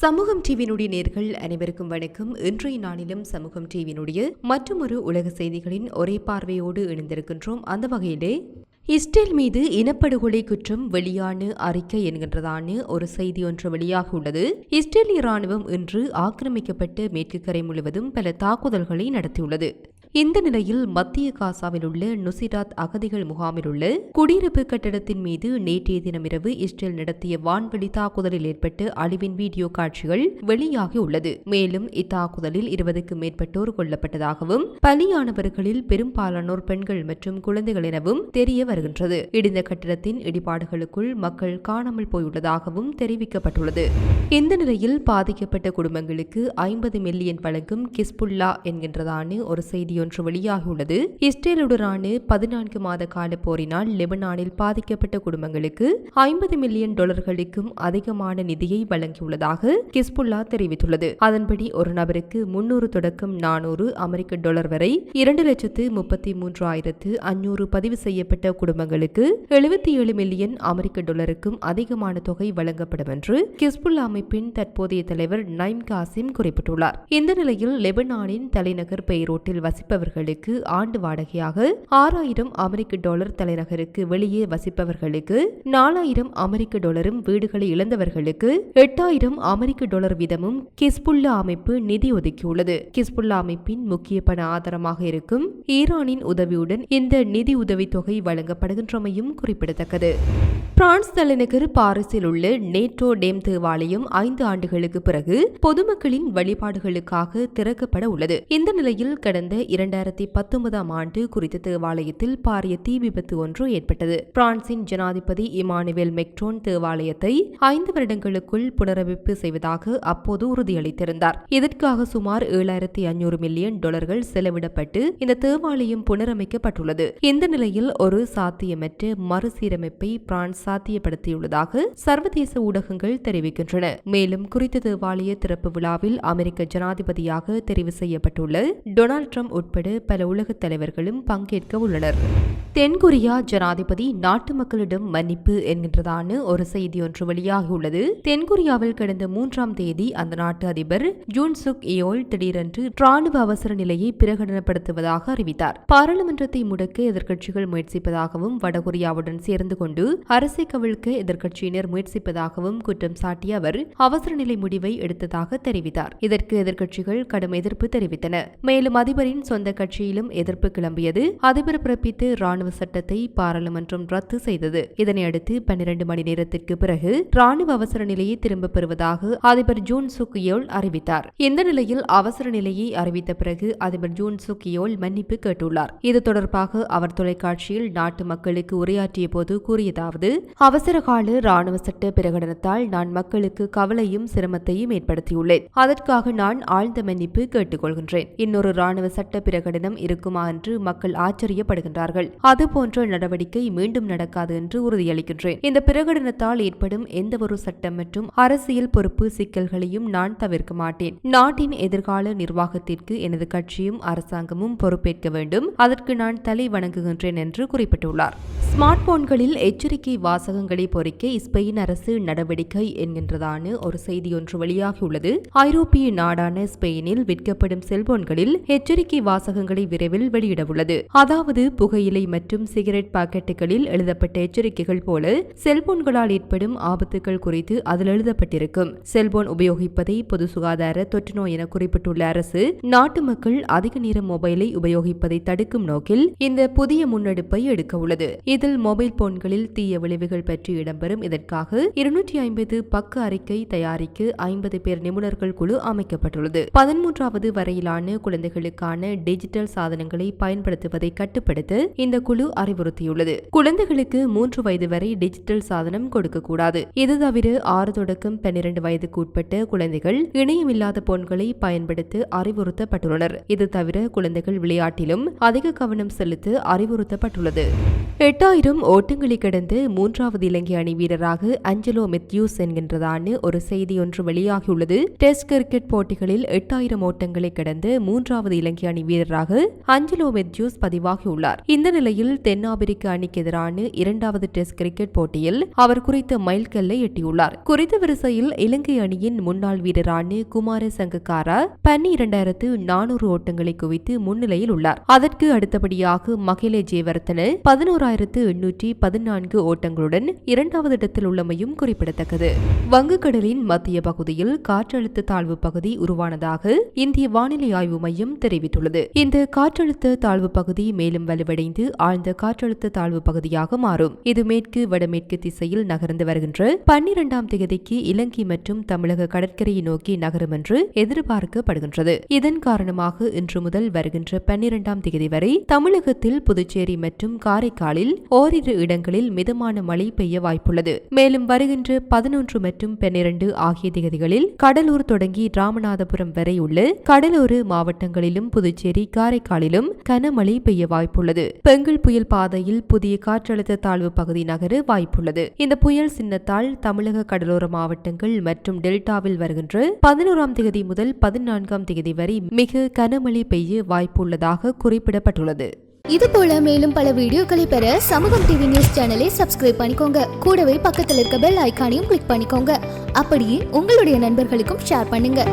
சமூகம் டிவியினுடைய நேர்கள் அனைவருக்கும் வணக்கம். இன்றைய நாளிலும் சமூகம் டிவியினுடைய மற்றொரு உலக செய்திகளின் ஒரே பார்வையோடு இணைந்திருக்கின்றோம். அந்த வகையிலே இஸ்ரேல் மீது இனப்படுகொலை குற்றம் வெளியான அறிக்கை என்கின்றதான ஒரு செய்தி ஒன்று வெளியாக உள்ளது. இஸ்ரேலிய ராணுவம் இன்று ஆக்கிரமிக்கப்பட்ட மேற்கு கரை முழுவதும் பல தாக்குதல்களை நடத்தியுள்ளது. இந்த நிலையில் மத்திய காசாவில் உள்ள நுசிராத் அகதிகள் முகாமில் உள்ள குடியிருப்பு கட்டடத்தின் மீது நேற்றைய தினமிரவு இஸ்ரேல் நடத்திய வான்வெளி தாக்குதலில் ஏற்பட்ட அழிவின் வீடியோ காட்சிகள் வெளியாகி உள்ளது. மேலும் இத்தாக்குதலில் இருபதுக்கும் மேற்பட்டோர் கொல்லப்பட்டதாகவும் பலியானவர்களில் பெரும்பாலானோர் பெண்கள் மற்றும் குழந்தைகள் எனவும் தெரிய வருகின்றது. இடிந்த கட்டடத்தின் இடிபாடுகளுக்குள் மக்கள் காணாமல் போயுள்ளதாகவும் தெரிவிக்கப்பட்டுள்ளது. இந்த நிலையில் பாதிக்கப்பட்ட குடும்பங்களுக்கு ஐம்பது மில்லியன் வழங்கும் கிஸ்புல்லா என்கின்றதான ஒரு செய்தி ஒன்று வெளியாகியுள்ளது. இஸ்ரேலுடனான பதினான்கு மாத கால போரினால் லெபனானில் பாதிக்கப்பட்ட குடும்பங்களுக்கு ஐம்பது மில்லியன் டாலர்களுக்கும் அதிகமான நிதியை வழங்கியுள்ளதாக கிஸ்புல்லா தெரிவித்துள்ளது. அதன்படி ஒரு நபருக்கு முன்னூறு தொடக்கம் நானூறு அமெரிக்க டாலர் வரை இரண்டு லட்சத்து முப்பத்தி மூன்று ஆயிரத்து அஞ்சூறு பதிவு செய்யப்பட்ட குடும்பங்களுக்கு எழுபத்தி ஏழு மில்லியன் அமெரிக்க டாலருக்கும் அதிகமான தொகை வழங்கப்படும் என்று கிஸ்புல்லா அமைப்பின் தற்போதைய தலைவர் நைம் காசிம் குறிப்பிட்டுள்ளார். இந்த நிலையில் லெபனானின் தலைநகர் பெய்ரோட்டில் வசிப்பவர்களுக்கு ஆண்டு வாடகையாக ஆறாயிரம் அமெரிக்க டாலர் தலைநகருக்கு வெளியே வசிப்பவர்களுக்கு நாலாயிரம் அமெரிக்க டாலரும் வீடுகளை இழந்தவர்களுக்கு எட்டாயிரம் அமெரிக்க டாலர் வீதமும் கிஸ்புல்லா அமைப்பு நிதி ஒதுக்கியுள்ளது. கிஸ்புல்லா அமைப்பின் முக்கிய பண ஆதாரமாக இருக்கும் ஈரானின் உதவியுடன் இந்த நிதி உதவித் தொகை வழங்கப்படுகின்றமையும் குறிப்பிடத்தக்கது. பிரான்ஸ் தலைநகர் பாரிஸில் உள்ள நேட்டோ டேம் தேவாலயம் ஐந்து ஆண்டுகளுக்கு பிறகு பொதுமக்களின் வழிபாடுகளுக்காக திறக்கப்பட உள்ளது. இந்த நிலையில் கடந்த இரண்டாயிரத்தி பத்தொன்பதாம் ஆண்டு குறித்த தேவாலயத்தில் பாரிய தீ விபத்து ஒன்று ஏற்பட்டது. பிரான்சின் ஜனாதிபதி இமானுவேல் மெக்ரோன் தேவாலயத்தை ஐந்து வருடங்களுக்குள் புனரமைப்பு செய்வதாக அப்போது உறுதியளித்திருந்தார். இதற்காக சுமார் ஏழாயிரத்தி ஐநூறு மில்லியன் டாலர்கள் செலவிடப்பட்டு இந்த தேவாலயம் புனரமைக்கப்பட்டுள்ளது. இந்த நிலையில் ஒரு சாத்தியமற்ற மறுசீரமைப்பை பிரான்ஸ் சாத்தியப்படுத்தியுள்ளதாக சர்வதேச ஊடகங்கள் தெரிவிக்கின்றன. மேலும் குறித்த தேவாலய திறப்பு விழாவில் அமெரிக்க ஜனாதிபதியாக தெரிவு செய்யப்பட்டுள்ள டொனால்ட் ட்ரம்ப் உட்பட பல உலகத் தலைவர்களும் பங்கேற்க உள்ளனர். தென்கொரியா ஜனாதிபதி நாட்டு மக்களிடம் மன்னிப்பு என்கின்றதான ஒரு செய்தி ஒன்று வெளியாகியுள்ளது. தென்கொரியாவில் கடந்த மூன்றாம் தேதி அந்த நாட்டு அதிபர் ஜூன் சுக் இயோல் திடீரென்று ராணுவ அவசர நிலையை பிரகடனப்படுத்துவதாக அறிவித்தார். பாராளுமன்றத்தை முடக்க எதிர்க்கட்சிகள் முயற்சிப்பதாகவும் வடகொரியாவுடன் சேர்ந்து கொண்டு அரசை கவிழ்க்க எதிர்க்கட்சியினர் முயற்சிப்பதாகவும் குற்றம் சாட்டிய அவர் அவசர நிலை முடிவை எடுத்ததாக தெரிவித்தார். இதற்கு எதிர்க்கட்சிகள் கடும் எதிர்ப்பு தெரிவித்தன. மேலும் அதிபரின் சொந்த கட்சியிலும் எதிர்ப்பு கிளம்பியது. அதிபர் பிறப்பித்து ராணுவ சட்டத்தை பாராளுமன்றம் ரத்து செய்தது. இதனையடுத்து பன்னிரண்டு மணி நேரத்திற்கு பிறகு ராணுவ அவசர நிலையை திரும்பப் பெறுவதாக அதிபர் ஜூன் சுக்கியோல் அறிவித்தார். இந்த நிலையில் அவசர நிலையை அறிவித்த பிறகு அதிபர் ஜூன் சுக்கியோல் மன்னிப்பு கேட்டுள்ளார். இது தொடர்பாக அவர் தொலைக்காட்சியில் நாட்டு மக்களுக்கு உரையாற்றிய போது கூறியதாவது அவசர கால ராணுவ சட்ட பிரகடனத்தால் நான் மக்களுக்கு கவலையும் சிரமத்தையும் ஏற்படுத்தியுள்ளேன். அதற்காக நான் ஆழ்ந்த மன்னிப்பு கேட்டுக்கொள்கின்றேன். இன்னொரு ராணுவ சட்ட பிரகடனம் இருக்குமா? என்று மக்கள் ஆச்சரியப்படுகின்றார்கள். அதுபோன்ற நடவடிக்கை மீண்டும் நடக்காது என்று உறுதியளிக்கின்றேன். இந்த பிரகடனத்தால் ஏற்படும் எந்தவொரு சட்டம் மற்றும் அரசியல் பொறுப்பு சிக்கல்களையும் நான் தவிர்க்க மாட்டேன். நாட்டின் எதிர்கால நிர்வாகத்திற்கு எனது கட்சியும் அரசாங்கமும் பொறுப்பேற்க வேண்டும். அதற்கு நான் தலை வணங்குகின்றேன் என்று குறிப்பிட்டுள்ளார். ஸ்மார்ட் போன்களில் எச்சரிக்கை வாசகங்களை பொறிக்க ஸ்பெயின் அரசு நடவடிக்கை என்கின்றதான ஒரு செய்தி ஒன்று வெளியாகியுள்ளது. ஐரோப்பிய நாடான ஸ்பெயினில் விற்கப்படும் செல்போன்களில் எச்சரிக்கை வாசகங்களை விரைவில் வெளியிடவுள்ளது. அதாவது புகையிலை மற்றும் சிகரெட் பாக்கெட்டுகளில் எழுதப்பட்ட எச்சரிக்கைகள் போல செல்போன்களால் ஏற்படும் ஆபத்துகள் குறித்து அதில் எழுதப்பட்டிருக்கும். செல்போன் உபயோகிப்பதை பொது சுகாதார தொற்று நோய் என குறிப்பிட்டுள்ள அரசு நாட்டு மக்கள் அதிக நேரம் மொபைலை உபயோகிப்பதை தடுக்கும் நோக்கில் இந்த புதிய முன்னெடுப்பை எடுக்க உள்ளது. இதில் மொபைல் போன்களில் தீய விளைவுகள் பற்றி இடம்பெறும். இதற்காக இருநூற்றி ஐம்பது பக்க அறிக்கை தயாரிக்க ஐம்பது பேர் நிபுணர்கள் குழு அமைக்கப்பட்டுள்ளது. பதிமூன்றாவது வரையிலான குழந்தைகளுக்கான டிஜிட்டல் சாதனங்களை பயன்படுத்துவதை கட்டுப்படுத்த இந்த குழு அறிவுறுத்தியுள்ளது. குழந்தைகளுக்கு மூன்று வயது வரை டிஜிட்டல் சாதனம் கொடுக்கக்கூடாது. இது தவிர ஆறு தொடக்கம் பன்னிரண்டு வயதுக்கு உட்பட்ட குழந்தைகள் இணையமில்லாத போன்களை பயன்படுத்த அறிவுறுத்தப்பட்டுள்ளனர். இது தவிர குழந்தைகள் விளையாட்டிலும் அதிக கவனம் செலுத்த அறிவுறுத்தப்பட்டுள்ளது. எட்டாயிரம் ஓட்டங்களை கடந்து மூன்றாவது இலங்கை அணி வீரராக அஞ்சலோ மெத்யூஸ் என்கின்றதான ஒரு செய்தி ஒன்று வெளியாகியுள்ளது. டெஸ்ட் கிரிக்கெட் போட்டிகளில் எட்டாயிரம் ஓட்டங்களை கடந்து மூன்றாவது இலங்கை அணி வீரராக அஞ்சலோ மெத்யூஸ் பதிவாகியுள்ளார். இந்த நிலையில் தென்னாப்பிரிக்க அணிக்கு எதிரான இரண்டாவது டெஸ்ட் கிரிக்கெட் போட்டியில் அவர் குறித்த மைல்கல்லை எட்டியுள்ளார். குறித்த வரிசையில் இலங்கை அணியின் முன்னாள் வீரரான குமார சங்கக்காரா பன்னிரண்டாயிரத்து நானூறு ஓட்டங்களை குவித்து முன்னிலையில் உள்ளார். அதற்கு அடுத்தபடியாக மகிலே ஜெயவர்த்தன பதினோராயிரத்து எண்ணூற்றி பதினான்கு ஓட்டங்களுடன் இரண்டாவது இடத்தில் உள்ளமையும் குறிப்பிடத்தக்கது. வங்கக்கடலின் மத்திய பகுதியில் காற்றழுத்த தாழ்வு பகுதி உருவானதாக இந்திய வானிலை ஆய்வு மையம் தெரிவித்துள்ளது. இந்த காற்றழுத்த தாழ்வு பகுதி மேலும் வலுவடைந்து ஆழ்ந்த காற்றழுத்த தாழ்வு பகுதியாக மாறும். இது மேற்கு வடமேற்கு திசையில் நகர்ந்து வருகின்ற பன்னிரண்டாம் தேதிக்கு இலங்கை மற்றும் தமிழக கடற்கரையை நோக்கி நகரும் என்று எதிர்பார்க்கப்படுகின்றது. இதன் காரணமாக இன்று முதல் வருகின்ற பன்னிரண்டாம் தேதி வரை தமிழகத்தில் புதுச்சேரி மற்றும் காரைக்காலில் ஓரிரு இடங்களில் மிதமான மழை பெய்ய வாய்ப்புள்ளது. மேலும் வருகின்ற பதினொன்று மற்றும் பன்னிரண்டு ஆகிய திகதிகளில் கடலூர் தொடங்கி ராமநாதபுரம் வரை உள்ள கடலோர மாவட்டங்களிலும் புதுச்சேரி காரைக்காலிலும் கனமழை பெய்ய வாய்ப்புள்ளது. புயல் பாதையில் புதிய காற்றழுத்த தாழ்வு பகுதி நகர வாய்ப்புள்ளது. இந்த புயல் சின்னத்தால் தமிழக கடலோர மாவட்டங்கள் மற்றும் டெல்டாவில் வருகின்ற பதினோராம் தேதி முதல் பதினான்காம் தேதி வரை மிக கனமழை பெய்ய வாய்ப்புள்ளதாக குறிப்பிடப்பட்டுள்ளது. இது போல மேலும் பல வீடியோக்களை பெற சமூகம் டிவி நியூஸ் சேனலை சப்ஸ்கிரைப் பண்ணிக்கோங்க. கூடவே பக்கத்தில் இருக்க பெல் ஐகானையும் கிளிக் பண்ணிக்கோங்க. அப்படியே உங்களுடைய நண்பர்களுக்கும் ஷேர் பண்ணுங்க.